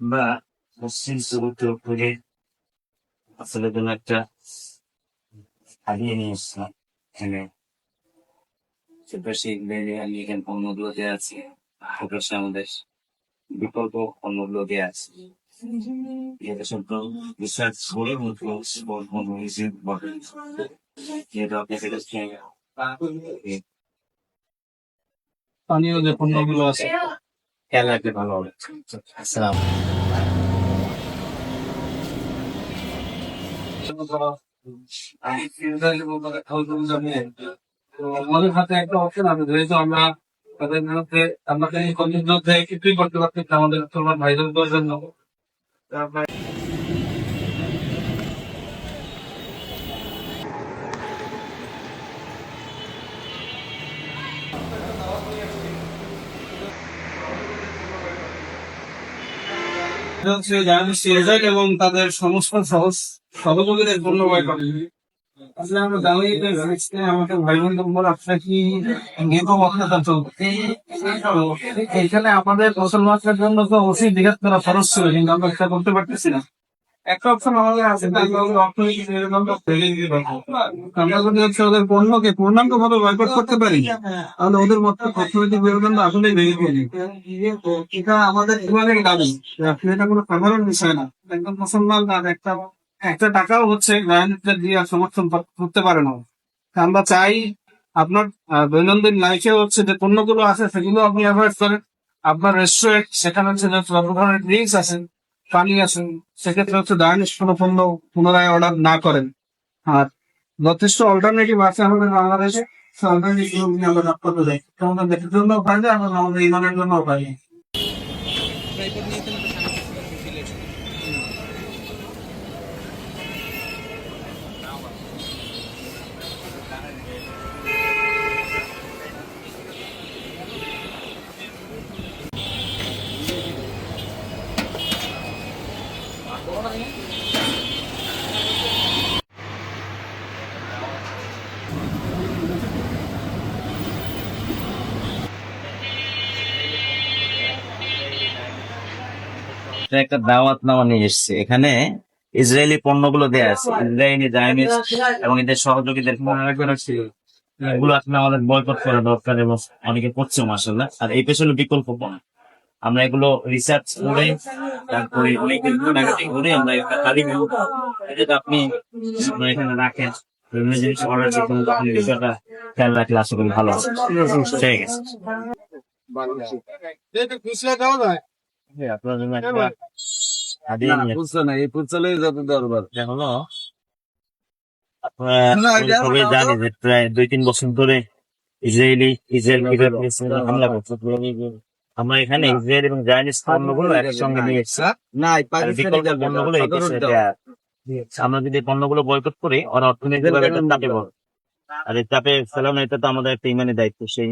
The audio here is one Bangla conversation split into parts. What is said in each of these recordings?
বা পশ্চিম সুরতে করে আসলে জন্য একটা হারিয়ে নিয়ে এসছিলাম এখানে সেপাশে আমি এখানে পণ্যগুলো দেওয়া আছে সেপাশে আমাদের বিকল্প পণ্যগুলো দেওয়া আছে। এটা সব রিসার্চ করে মতো হিসেবে বলে যেটা আপনাকে কাছে যে পণ্যগুলো আছে। খেয়াল রাখলে ভালো হবে। আসসালাম আমাদের একটা অপশন আছে আমরা বিরুদ্ধে কিছুই করতে পারছি আমাদের তোমার ভাইদের জন্য হচ্ছে জার্মানি সিএজেড এবং তাদের সমস্ত সহজ সহযোগীদের ধন্যবাদ আসলে আমরা দাঁড়িয়ে যে আমাকে ভাই বোন নম্বর আপনার কি এখানে আমাদের মুসলমানদের জন্য তো ওষুধ জিজ্ঞাসা করা খরচ ছিল, কিন্তু আমরা এটা করতে পারতেছি না। একটা আমরা ওদের অর্থনৈতিক এটা আমাদের কোনো সাধারণ না। একদম একটা একটা টাকাও হচ্ছে দিয়ে সমর্থন করতে পারে না। আমরা চাই আপনার দৈনন্দিন লাইফে হচ্ছে যে পণ্যগুলো আছে, সেগুলো আপনি অ্যাভয়েড করেন। আপনার রেস্টুরেন্ট সেখানে হচ্ছে ধরনের ড্রিঙ্কস আছেন পানি আছেন সেক্ষেত্রে হচ্ছে ডায়ানিস কোনো পণ্য পুনরায় অর্ডার না করেন। আর যথেষ্ট অল্টারনেটিভ আছে আমাদের বাংলাদেশে আমরা লাভ যাই আমাদের দেশের জন্য পাই আমরা আমাদের ইমানের জন্য পাই এটা একটা দাওয়াত নামা নিয়ে এসছে। এখানে ইসরায়েলি পণ্যগুলো দেয়া আছে। ইসরায়েলি জায়নিস এবং এদের সহযোগীদের এগুলো আসলে আমাদের বয়কট করা দরকার এবং অনেকে করছে মাসাল্লাহ আর এই পেছনে বিকল্প পণ্য আমরা এগুলো রিসার্চ করে তারপরে অনেক ঘাটাঘাটি করে আমরা একটা তালিকা এটা আপনি এখানে রাখেন। বিভিন্ন জিনিস অর্ডার করতে আপনি বিষয়টা খেয়াল রাখলে আশা করি ভালো ঠিক আছে। হ্যাঁ, আপনার জন্য একটা যে প্রায় দুই তিন বছর ধরে ইসরায়েলি ইসরায়েল হামলা করছে। আমরা এখানে ইসরায়েল এবং জাইনিজ পণ্যগুলো একসঙ্গে নিয়ে এসেছি বিকল্প পণ্যগুলো এই দেশে আমরা যদি এই পণ্যগুলো বয়কট করি ওরা অর্থনৈতিকভাবে একটা চাপে পড়ে আর এই চাপে ফেলানো এটা তো আমাদের একটা ইমানি দায়িত্ব সেই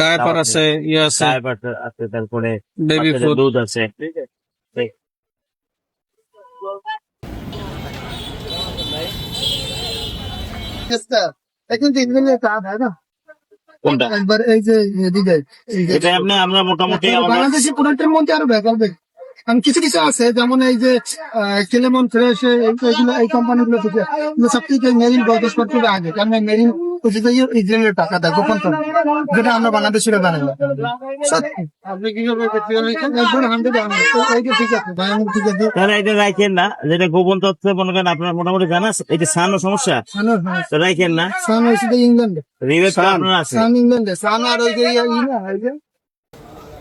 ডায়াপার আছে ইয়ে আছে। ডায়াপার আছে তারপরে বেবি ফুড দুধ আছে। এখন তিনজনের কাজ হয় না? কোনটা? একবার এই যে এদিকে এটা আপনি আমরা মোটামুটি বাংলাদেশি প্রোডাক্টের মধ্যে আরও বেকার কারণ কিছু কিছু আছে যেমন এই যে কেলেমন ফ্রেশ এইগুলো এই কোম্পানিগুলো থেকে সব থেকে মেরিন বয়স করতে আগে। কারণ মেরিন ইসরায়েলের টাকা দেয় গোপন যেটা আমরা বাংলাদেশিরা জানি না। সত্যি। আপনি কি এটা রাখেন না যেটা গোপন তথ্য মনে করেন আপনার মোটামুটি জানা এটা সান সমস্যা। রাখেন না। সান ইংল্যান্ডে। আপনার আছে। সান ইংল্যান্ডে। সান আর ওই যে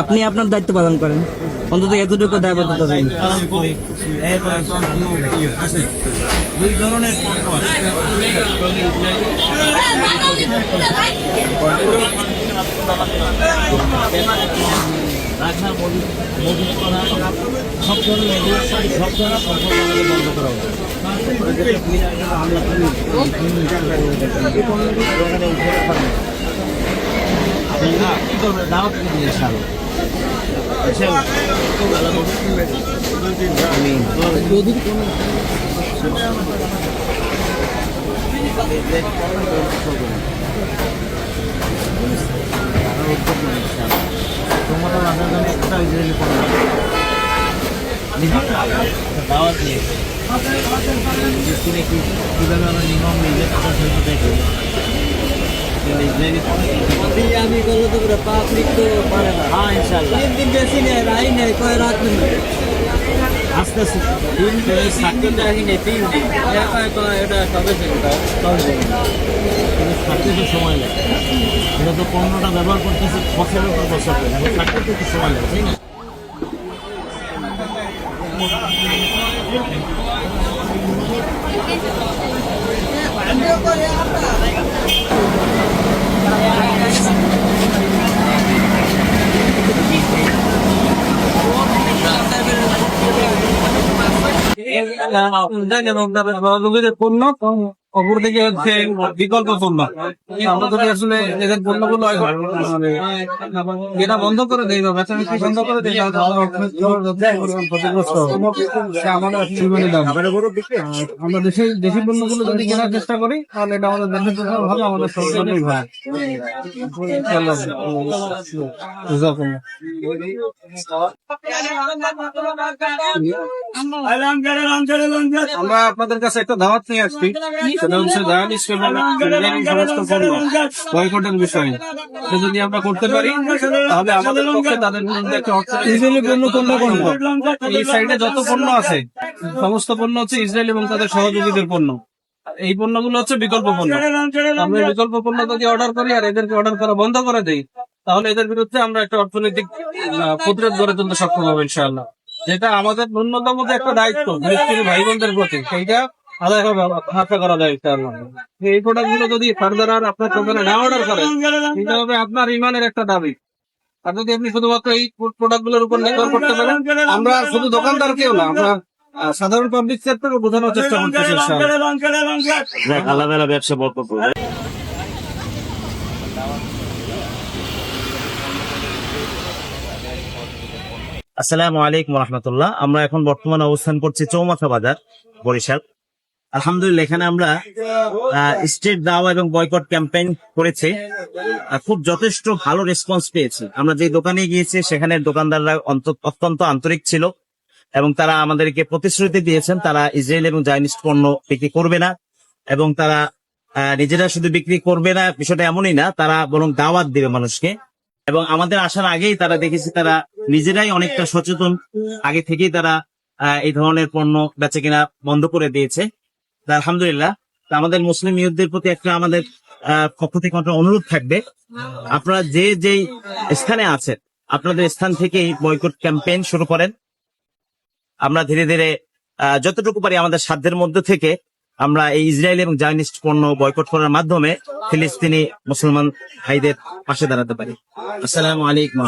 আপনি আপনার দায়িত্ব পালন করেন। অন্তত এতটুকু দায়বদ্ধতা দিন দুই ধরনের পণ্য রাখা মজুত মজুত করা সব ধরনের সব ধরনের সম্পর্ক বন্ধ করা হবে কি করবেন দাওয়াত দিয়ে সারো তোমাদের আপনার জন্য একটা ইসরায়েলি পণ্য দাওয়াত নিয়ে কীভাবে আমরা নিয়ম নিজে কথা শুনতে দেখি ইসরায়েলি পণ্য আমি করলে তো পুরো পাবলিক তো পারে না। হ্যাঁ ইনশাল্লাহ তিন দিন বেশি নেই রাই নেই কয় রাত নেই? আস্তে আস্তে। তিন দিন সাতদিন রাখি নেই তিন দিন। এটা কবে থেকে তবে থাকতে তো সময় লাগে। এটা তো পণ্যটা ব্যবহার করতেছে বছরের পর বছর থাকতে তো একটু সময় লাগে তাই না? সহযোগীদের পণ্য অপরদিকে হচ্ছে বিকল্প পণ্য আমরা আসলে এদের পণ্যগুলো মানে এটা বন্ধ করে বেচাবেচি বন্ধ করে পরিমাণে দাম। আমরা দেশি দেশি পণ্যগুলো যদি কেনার চেষ্টা করি, তাহলে এটা আমাদের দেশের জন্য ভালো, আমাদের ভালো। আমরা আপনাদের কাছে একটা দাওয়াত নিয়ে আসছি। সেটা হচ্ছে দয়াল ইঞ্জিনিয়ারিং সমস্ত পণ্য বয়কটের বিষয়ে। যদি আমরা করতে পারি তাহলে আমাদের পক্ষে তাদের বিরুদ্ধে একটা ইসরায়েলি পণ্য কোনটা কোনটা? এই সাইডে যত পণ্য আছে সমস্ত পণ্য হচ্ছে ইসরায়েল এবং তাদের সহযোগীদের পণ্য। এই পণ্যগুলো হচ্ছে বিকল্প পণ্য। আমরা বিকল্প পণ্য যদি অর্ডার করি আর এদেরকে অর্ডার করা বন্ধ করে দেই তাহলে এদের বিরুদ্ধে আমরা একটা অর্থনৈতিক প্রতিরোধ গড়ে তুলতে সক্ষম হব ইনশাআল্লাহ। যেটা আমাদের ন্যূনতম একটা দায়িত্ব ভাই বোনদের প্রতি সেইটা আদায় হবে আশা করা যায় ইনশাআল্লাহ এই প্রোডাক্টগুলো যদি ফার্দার আর আপনার দোকানে না অর্ডার করেন এটা হবে আপনার ইমানের একটা দাবি। আর যদি আপনি শুধুমাত্র এই প্রোডাক্টগুলোর উপর নির্ভর করতে পারেন আমরা শুধু দোকানদার কেউ না আমরা সাধারণ পাবলিক সেক্টরকে বোঝানোর চেষ্টা করতেছি আলাদা ব্যবসা করবে আসসালামু আলাইকুম রহমতুল্লাহ। আমরা এখন বর্তমানে অবস্থান করছি চৌমাথা বাজার বরিশাল। আলহামদুলিল্লাহ, এখানে আমরা স্টেট দাওয়া এবং বয়কট ক্যাম্পেইন করেছে। খুব যথেষ্ট ভালো রেসপন্স পেয়েছি। আমরা যে দোকানে গিয়েছি, সেখানে দোকানদাররা অত্যন্ত আন্তরিক ছিল এবং তারা আমাদেরকে প্রতিশ্রুতি দিয়েছেন, তারা ইসরায়েল এবং চাইনিজ পণ্য বিক্রি করবে না এবং তারা নিজেরা শুধু বিক্রি করবে না, বিষয়টা এমনই না, তারা বরং দাওয়াত দিবে মানুষকে। এবং আমাদের আসার আগেই তারা দেখেছি তারা নিজেরাই অনেকটা সচেতন। আগে থেকেই তারা এই ধরনের পণ্য বেচে কিনা বন্ধ করে দিয়েছে। আলহামদুলিল্লাহ। আমাদের মুসলিম ইউথদের প্রতি একটা আমাদের পক্ষ থেকে অনুরোধ থাকবে। আপনারা যে যেই স্থানে আছেন, আপনাদের স্থান থেকেই বয়কট ক্যাম্পেইন শুরু করেন। আমরা ধীরে ধীরে যতটুকু পারি আমাদের সাধ্যের মধ্যে থেকে আমরা এই ইসরায়েল এবং জায়নিস্ট পণ্য বয়কট করার মাধ্যমে ফিলিস্তিনি মুসলমান ভাইদের পাশে দাঁড়াতে পারি। আসসালামু আলাইকুম।